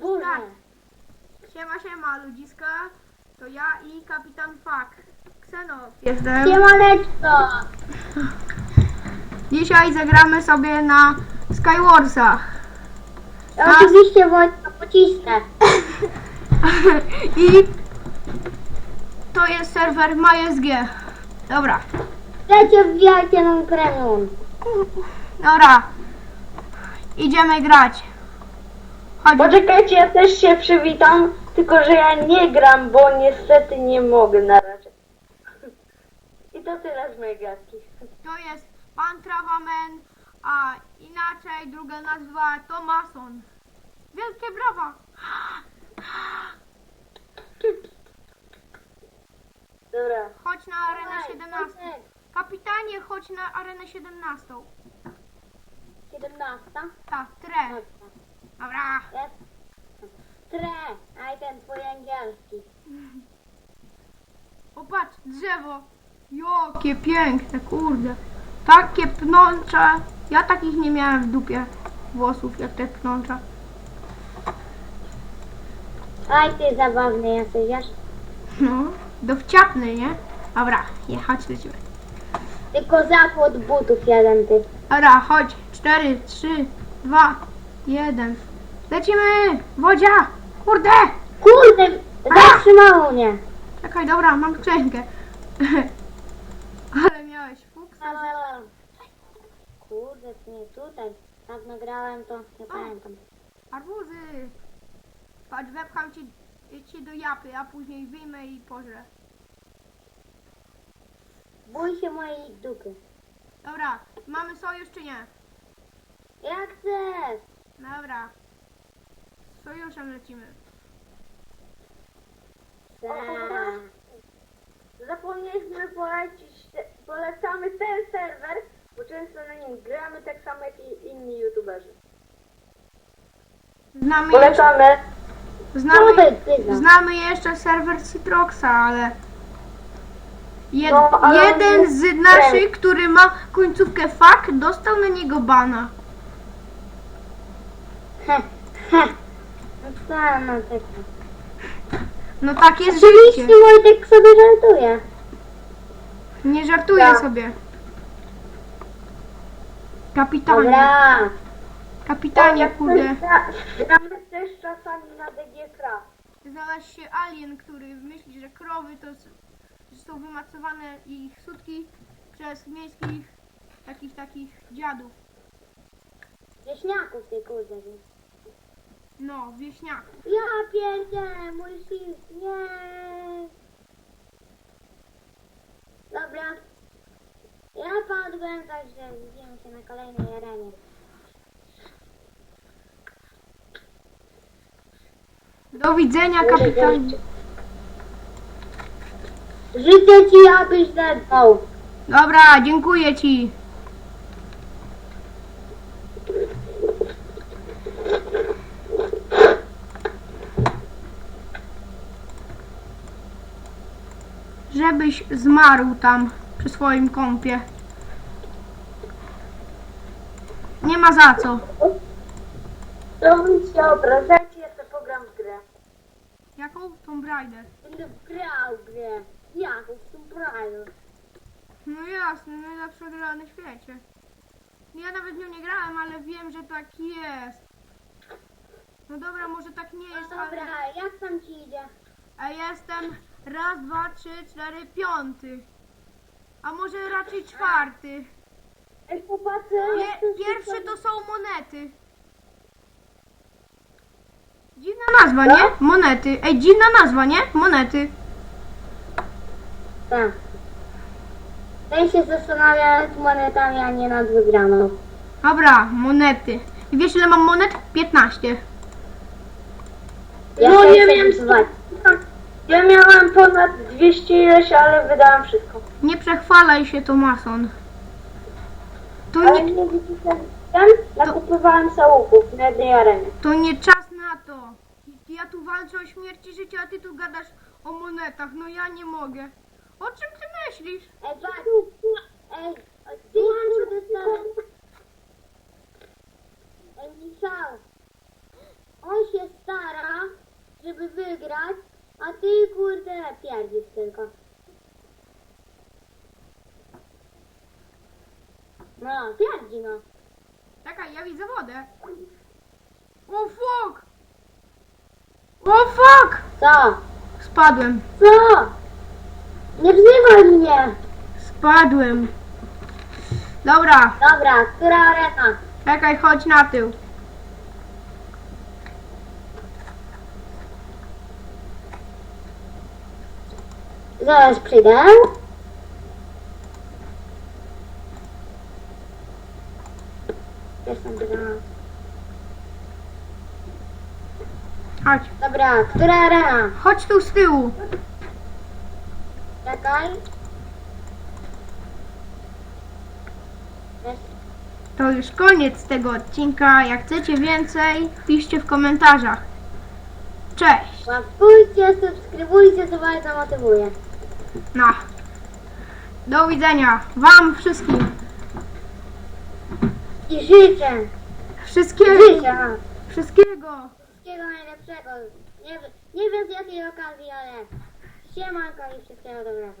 Burza. Tak. Siema, siema, ludziska. To ja i kapitan Fak. Ksenow. Jestem. Siemaneczko. Dzisiaj zagramy sobie na Skywarsach. Oczywiście Wojtka pocisnę. I to jest serwer MySG. Dobra. Chcecie wbijajcie nam premium. Dobra. Idziemy grać. Chodź. Poczekajcie, ja też się przywitam, tylko że ja nie gram, bo niestety nie mogę na razie. I to tyle z mojej gadki. To jest pan Travamen, a inaczej druga nazwa to Mason. Wielkie brawa! Dobra. Chodź na arenę 17. Kapitanie, chodź na arenę 17. 17. Tak, tre. Dobra. Jest. Tre. Aj ten twój angielski. Popatrz, drzewo. Jakie piękne, kurde. Takie pnącze. Ja takich nie miałem w dupie włosów, jak te pnącza. Aj ty zabawny jesteś, wiesz? No, dowciapny, nie? Dobra, jechać lecimy. Tylko zapłot butów jeden ty. Dobra, chodź. 4, 3, 2, 1. Lecimy! Wodzia! Kurde! Kurde, zatrzymało mnie. Czekaj, dobra, mam skrzynkę. Ale miałeś fuksa. Kurde, to nie tutaj. Tak nagrałem to, nie pamiętam. Arbuzy! Patrz, wepcham ci, ci do japy, a później wyjmę i pożrę. Bój się mojej dupy. Dobra, mamy sojusz czy nie? Jak chcesz? Dobra. Sojuszem lecimy. Tak. Zapomnieliśmy polecić, polecamy ten serwer, bo często na nim gramy tak samo jak i inni youtuberzy. Znamy jeszcze, Polecamy. znamy, tyga. znamy jeszcze serwer Citroxa, ale... Jed, No, ale jeden z naszych, który ma końcówkę FAK, dostał na niego bana. Heh. No no tak. No tak jest Oczywiście życie. Wojtek sobie żartuje. Nie żartuję Tak. sobie. Kapitanie, Dobra. kapitanie, kurde. Gramy też czasami na DG Craft. Znalazł się alien, który myśli, że krowy to s- że są wymacowane ich sutki przez miejskich takich takich dziadów. Wieśniaków ty kurde. No, wieśniak. Ja pierdzielę, mój shift, nie. Dobra. Ja padłem, także widzimy się na kolejnej arenie. Do widzenia, kapitanie. Życzę ci, abyś zerwał. Dobra, dziękuję ci. Żebyś zmarł tam przy swoim kąpie. Nie ma za co. To bym się obrażajcie, ja to pogram w grę. Jaką? Tomb Raider. Będę grał w grę. Jak? W tym praju. No jasne, najlepsza gra na świecie. Ja nawet w nią nie grałem, ale wiem, że tak jest. No dobra, może tak nie No jest, ale... dobra, jak tam ci idzie? A jestem raz, dwa, trzy, cztery, piąty. A może raczej czwarty. Ej, Pie, jak to się pierwsze to są monety. Dziwna nazwa, nie? Monety. Ej, dziwna nazwa, nie? Monety. Tak. Ten się zastanawia nad monetami, a nie nad wygraną. Dobra, monety. I wiesz ile mam monet? 15. Ja No nie wiem, przebywać. Ja miałem ponad 200 ileś, ale wydałem wszystko. Nie przechwalaj się, to mason. To Ale nie, nie widzicie, ten nakupywałem sałuków na jednej arenie. to nie czas na to. Ja tu walczę o śmierć i życie, a ty tu gadasz o monetach. No ja nie mogę. O czym ty myślisz? Ej. Ej, ty stary. Ej, Michał. On się wygrać, a ty kurde pierdzisz tylko. No, pierdzi no. Czekaj, ja widzę wodę. O fuck! O fuck! Co? Spadłem. Co? Nie wzywaj mnie! Spadłem. Dobra, Dobra, która arena? czekaj, chodź na tył. Zaraz przyjdę. Jestem. Chodź. Dobra, która arena? Chodź tu z tyłu. Czekaj. Jest. To już koniec tego odcinka. Jak chcecie więcej, piszcie w komentarzach. Cześć. Łapkujcie, subskrybujcie, to bardzo motywuje. No. Do widzenia. Wam wszystkim. I życzę Wszystkiego. Wszystkiego. wszystkiego najlepszego. Nie, wiem- nie wiem z jakiej okazji, ale siemanko i wszystkiego dobrego.